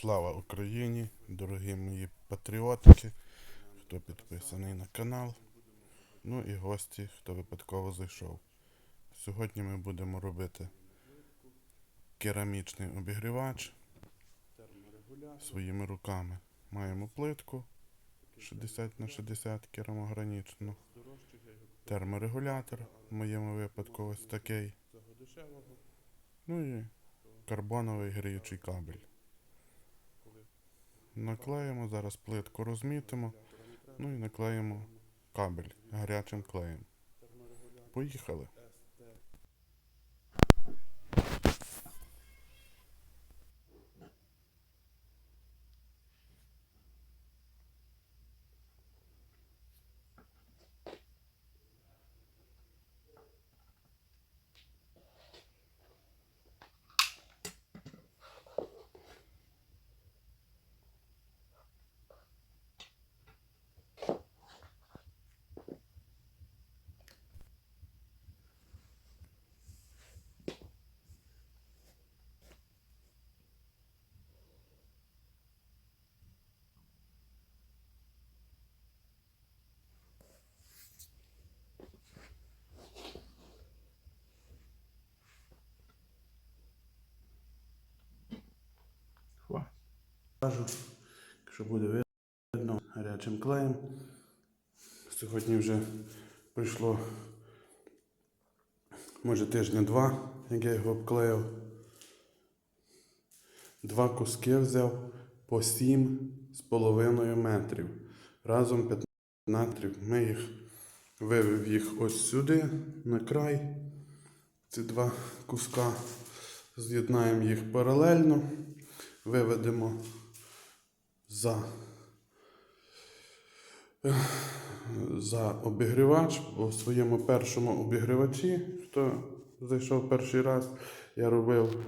Слава Україні, дорогі мої патріотики, хто підписаний на канал, ну і гості, хто випадково зайшов. Сьогодні ми будемо робити керамічний обігрівач своїми руками. Маємо плитку 60 на 60 керамогранічну, терморегулятор, в моєму випадку ось такий. Ну і карбоновий гріючий кабель. Наклеїмо зараз плитку, розмітимо, ну і наклеїмо кабель гарячим клеєм. Поїхали. Якщо буде видно гарячим клеєм. Сьогодні вже пройшло може тижня-два, як я його обклеїв. Два куски взяв по 7 з половиною метрів. Разом 15 метрів. Ми їх вивів їх ось сюди, на край. Ці два куска з'єднаємо їх паралельно, виведемо за, за обігрівач у своєму першому обігрівачі. Хто зайшов перший раз, я робив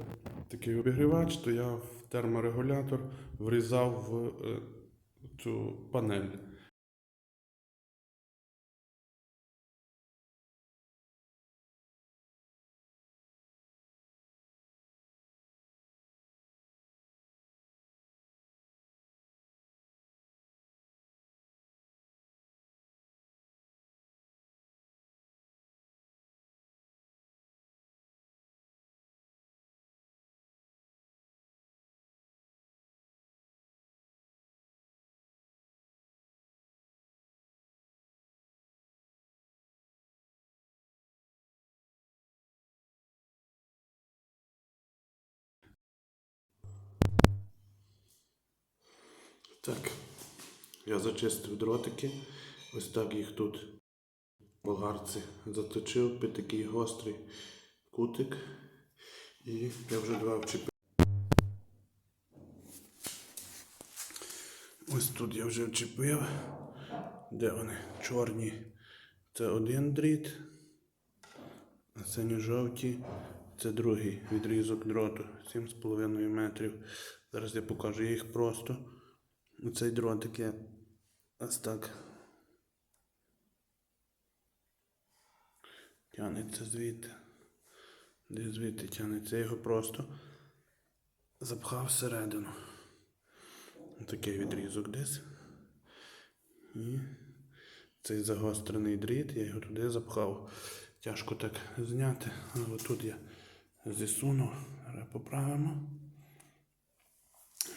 такий обігрівач, то я в терморегулятор врізав в е, цю панель. Так, я зачистив дротики. Ось так їх тут болгарці заточив під такий гострий кутик. І я вже два вчепив. Ось тут я вже вчепив. Де вони? Чорні. Це один дріт, а синьо-жовті це другий відрізок дроту 7,5 метрів. Зараз я покажу їх просто. Оцей дротик я ось так тягнеться звідти. Де звідти тягнеться, я його просто запхав всередину. Такий відрізок десь. І цей загострений дріт, я його туди запхав. Тяжко так зняти, але тут я зісунув, поправимо.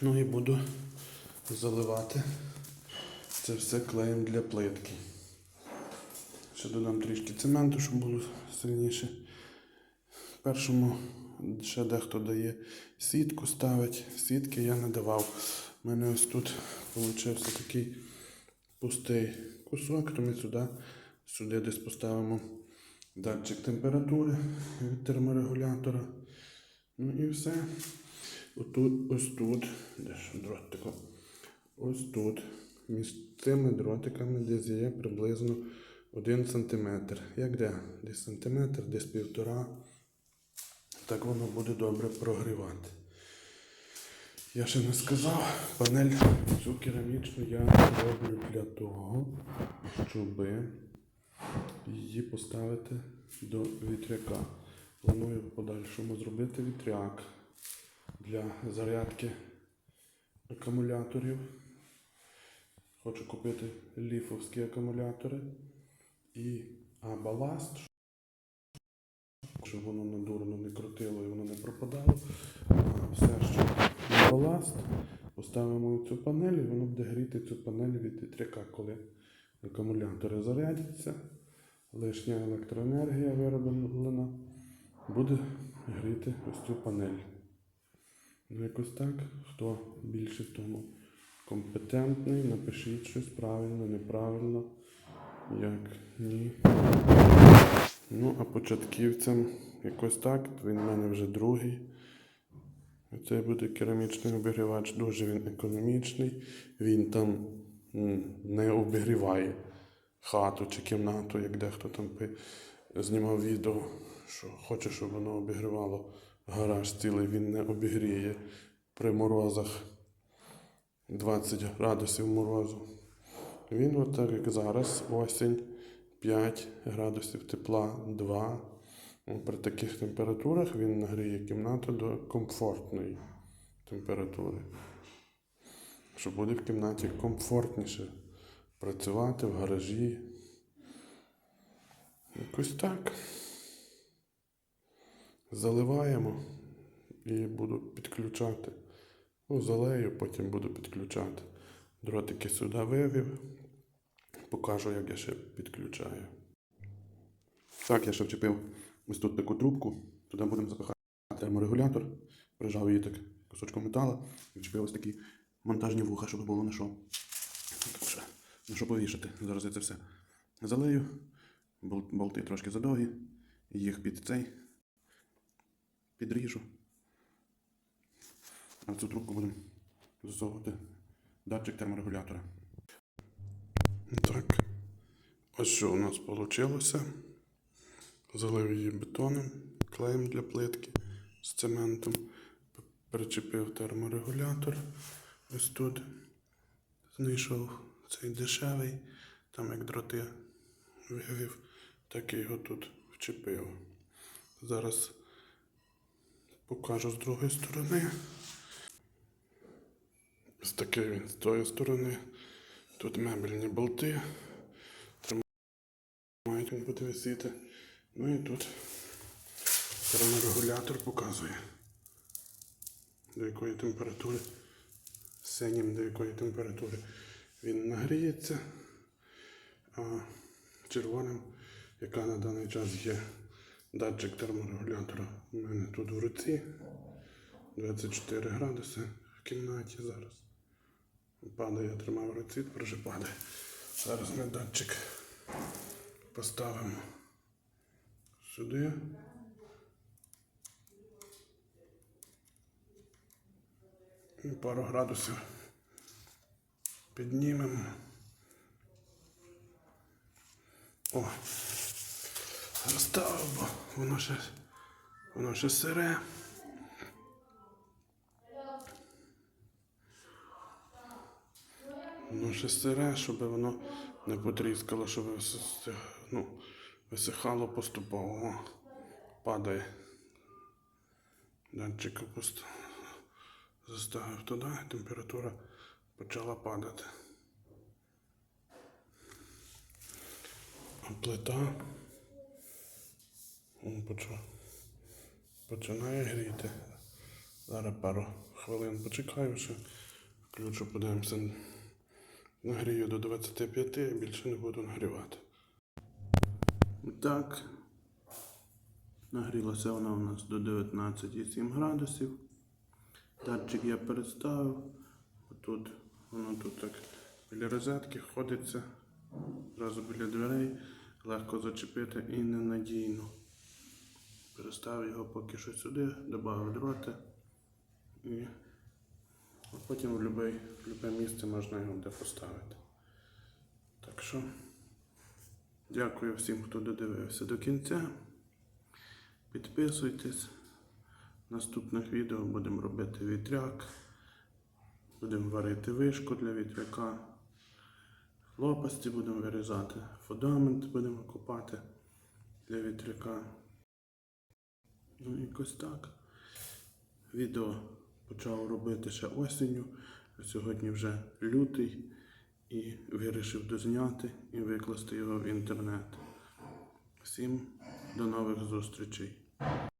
Ну і буду заливати це все клеєм для плитки. Ще додам трішки цементу, щоб було сильніше. Першому ще дехто дає сітку ставить. Сітки я не давав. У мене ось тут вийшов такий пустий кусок, то ми сюди, сюди десь поставимо датчик температури від терморегулятора. Ну і все. Отут, ось тут, де ж дротиком, ось тут, між цими дротиками десь є приблизно 1 см. Як де? Десь сантиметр, десь півтора. Так воно буде добре прогрівати. Я ще не сказав, панель цю керамічну я роблю для того, щоб її поставити до вітряка. Планую в подальшому зробити вітряк для зарядки акумуляторів. Хочу купити ліфовські акумулятори. І а баласт, щоб воно надурно не крутило і воно не пропадало. А все, що на баласт, поставимо цю панель, і воно буде гріти цю панель від вітряка, коли акумулятори зарядяться. Лишня електроенергія вироблена буде гріти ось цю панель. Ну, якось так. Хто більше в тому компетентний, напишіть щось правильно, неправильно, як ні. Ну, а початківцям якось так. Він в мене вже другий. Це буде керамічний обігрівач, дуже він економічний. Він там не обігріває хату чи кімнату, як дехто там знімав відео, що хоче, щоб воно обігрівало гараж цілий, він не обігріє при морозах 20 градусів морозу. Він отак, як зараз, осінь, 5 градусів тепла, 2. Ну, При таких температурах він нагріє кімнату до комфортної температури. Що буде в кімнаті комфортніше працювати в гаражі. Якось так. Заливаємо і буду підключати. Ну, залею, потім буду підключати. Дротики сюди вивів. Покажу, як я ще підключаю. Так, я ще вчепив ось тут таку трубку. Туди будемо запихати терморегулятор. Прижав її так кусочком металу. І вчепив ось такі монтажні вуха, щоб було на що. На що повішати. Зараз я це все залею. Болти трошки задовгі. Їх під цей підріжу. А цю трубку будемо засовувати датчик терморегулятора. Так. Ось що у нас вийшло. Залив її бетоном, клеєм для плитки з цементом. Причепив терморегулятор. Ось тут. Знайшов цей дешевий, там як дроти вивів, так і його тут вчепив. Зараз покажу з другої сторони. Ось такий він з тої сторони. Тут мебельні болти. Мають він бути висіти. Ну і тут терморегулятор показує, до якої температури, синім до якої температури він нагріється, а червоним, яка на даний час є датчик терморегулятора. У мене тут в руці 24 градуси в кімнаті зараз. Падає, я тримав вже падає. Зараз ми датчик поставимо сюди. І пару градусів піднімемо. О, розставив, бо воно ще, воно ще сире. Ще сире, щоб воно не потріскало, щоб ну, висихало поступово. Падає. Датчик опуст... заставив туди, і температура почала падати. А плита починає гріти. Зараз пару хвилин почекаю, ще включу, подивимося. Нагрію до 25 і більше не буду нагрівати. Так. Нагрілася вона у нас до 19,7 градусів. Датчик я переставив. Отут воно тут так біля розетки ходиться. Зразу біля дверей. Легко зачепити і ненадійно. Переставив його поки що сюди, додав дроти. І а потім в будь-яке місце можна його де поставити. Так що, дякую всім, хто додивився до кінця. Підписуйтесь. В наступних відео будемо робити вітряк. Будемо варити вишку для вітряка. Лопасті будемо вирізати. Фундамент будемо копати для вітряка. Ну, якось так. Відео почав робити ще осінню. Сьогодні вже лютий і вирішив дозняти і викласти його в інтернет. Всім до нових зустрічей!